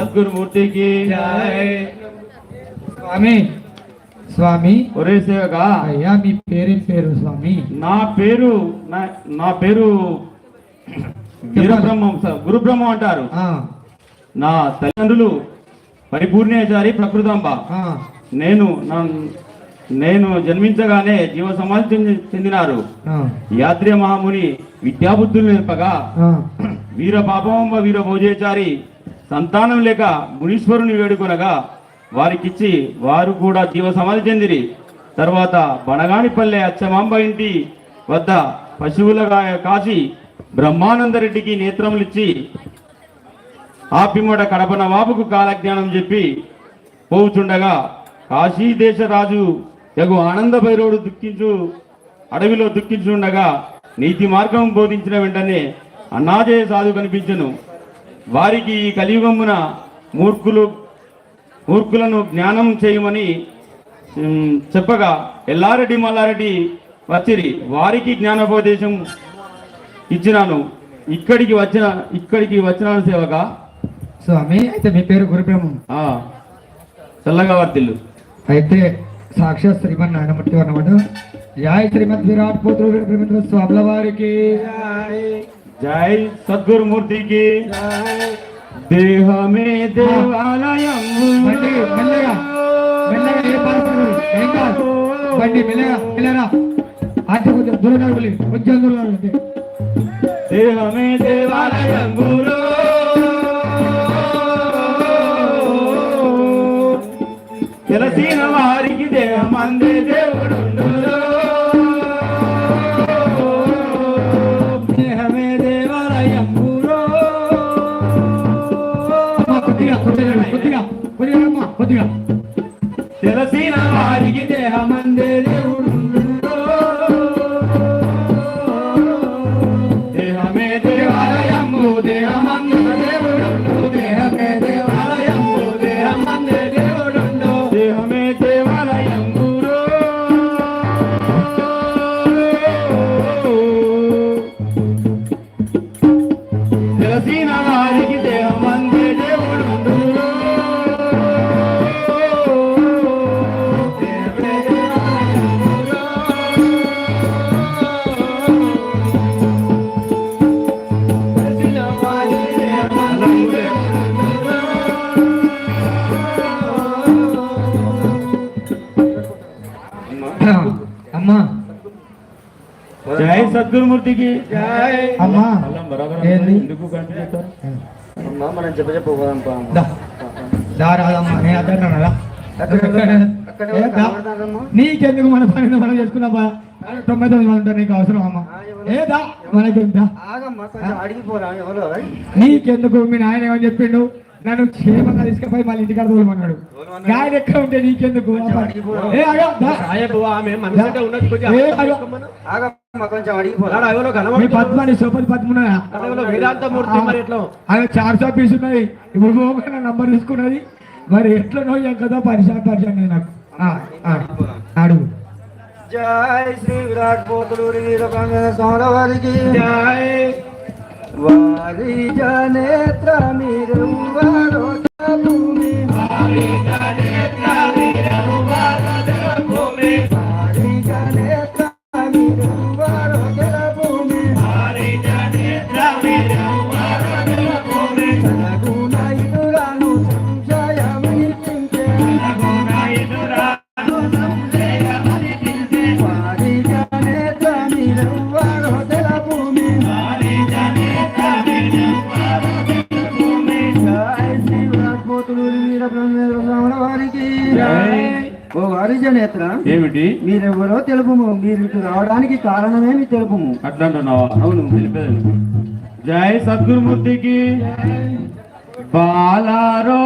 సద్గురుమూర్తికి. స్వామి స్వామి. ఒరే సేవగా. అయ్యా మీ పేరేం పేరు స్వామి? నా పేరు నా- పేరు వీరబ్రహ్మం సార్. గురుబ్రహ్మం అంటారు. నా తల్లిదండ్రులు పరిపూర్ణేచారి ప్రకృతాంబ. నేను నేను జన్మించగానే జీవ సమాధి చెంది- చెందినారు. యాత్రి మహాముని విద్యాబుద్ధులు నేర్పగా. వీర పాపమంబ వీర భోజేచారి సంతానం లేక మునీశ్వరుని వేడుకొనగా వారికిచ్చి వారు కూడా జీవ సమాధి చెందిరి. తర్వాత బనగానిపల్లె అచ్చమాంబ ఇంటి వద్ద పశువులగా కాసి బ్రహ్మానందరెడ్డికి నేత్రములిచ్చి ఆపిమ్మట కడపన వాపుకు కాలజ్ఞానం చెప్పి పోవుచుండగా కాశీ దేశ రాజు యగు ఆనంద భైరవుడు దుఃఖించు అడవిలో దుఃఖించుండగా నీతి మార్గం బోధించిన వెంటనే అన్నాజయ సాధు కనిపించను. వారికి ఈ కలియుగమున మూర్ఖులు మూర్ఖులను జ్ఞానం చేయమని చెప్పగా ఎల్లారెడ్డి మల్లారెడ్డి వచ్చిరి వారికి జ్ఞానోపదేశం ఇచ్చినాను. ఇక్కడికి వచ్చిన ఇక్కడికి వచ్చినాను సేవగా స్వామి అయితే మీ పేరు గురుబ్రహ్మం ఆ, చల్లగా వర్తిల్లు. అయితే సాక్షాత్ శ్రీమన్ నారాయణమూర్తి అన్నమాట. జై శ్రీమద్ విరాట్ పుత్రుడు వీరబ్రహ్మేంద్ర స్వాముల వారికి జై సద్గురుమూర్తికి దేహమే దేవాలయం బండి మెల్లగా మెల్లగా ఏ పరిస్థితి ఏం కాదు బండి మెల్లగా మెల్లగా అంటే కొంచెం దూరం నడవలి కొంచెం దూరం నడవండి దేహమే దేవాలయం గురు తెలిసిన వారికి దేహమందే దేవుడు కొద్దిగా కొద్దిగా కొద్దిగా కొద్దిగా అమ్మా కొద్దిగా. తెలిసిన వారికి దేహమందే దేవుడు దేహమే దేవాలయము దేహమందు దేవుడు దేహమే దేవాలయము దేహమందే దేవుడు దేహమే దేవాలయం గురు తెలిసిన వారికి సద్గురుమూర్తికి. అమ్మా ఏంది? ఎందుకు మనం చెప్ప చెప్ప నేను నీకెందుకు మన పని మనం చేసుకున్నామా తొంభై తొమ్మిది మంది ఉంటారు నీకు అవసరం అమ్మా? ఏ దా. మనకి దా? ఆగమ్మా కొంచెం అడిగిపోరా ఎవరు? నీకెందుకు? మీ నాయన ఏమని చెప్పిండు? నన్ను క్షేమంగా తీసుకుపోయి మళ్ళీ ఇంటికాడ తోలమన్నాడు. గాయన ఎక్కడ ఉంటే నీకెందుకు? పద్మని సోపతి పద్మన? అదే చార్ షాప్ పీస్ ఉన్నది. ఇప్పుడు పోగా నంబర్ తీసుకున్నది. మరి ఎట్లనో కదా పరిశాన్ పరిశాన్ నాకు. అడుగు జై శ్రీ విరాట్ పోతులూరి వీరబ్రహ్మ స్వామి వారికి వారి జనేత్ర మీరు. జనేత్ర ఏమిటి? మీరెవరో తెలుపుము మీరు ఇటు రావడానికి కారణమేమి తెలుపుము? అట్లా అంటున్నావా అవును తెలిపేది జై సద్గురుమూర్తికి. బాలారో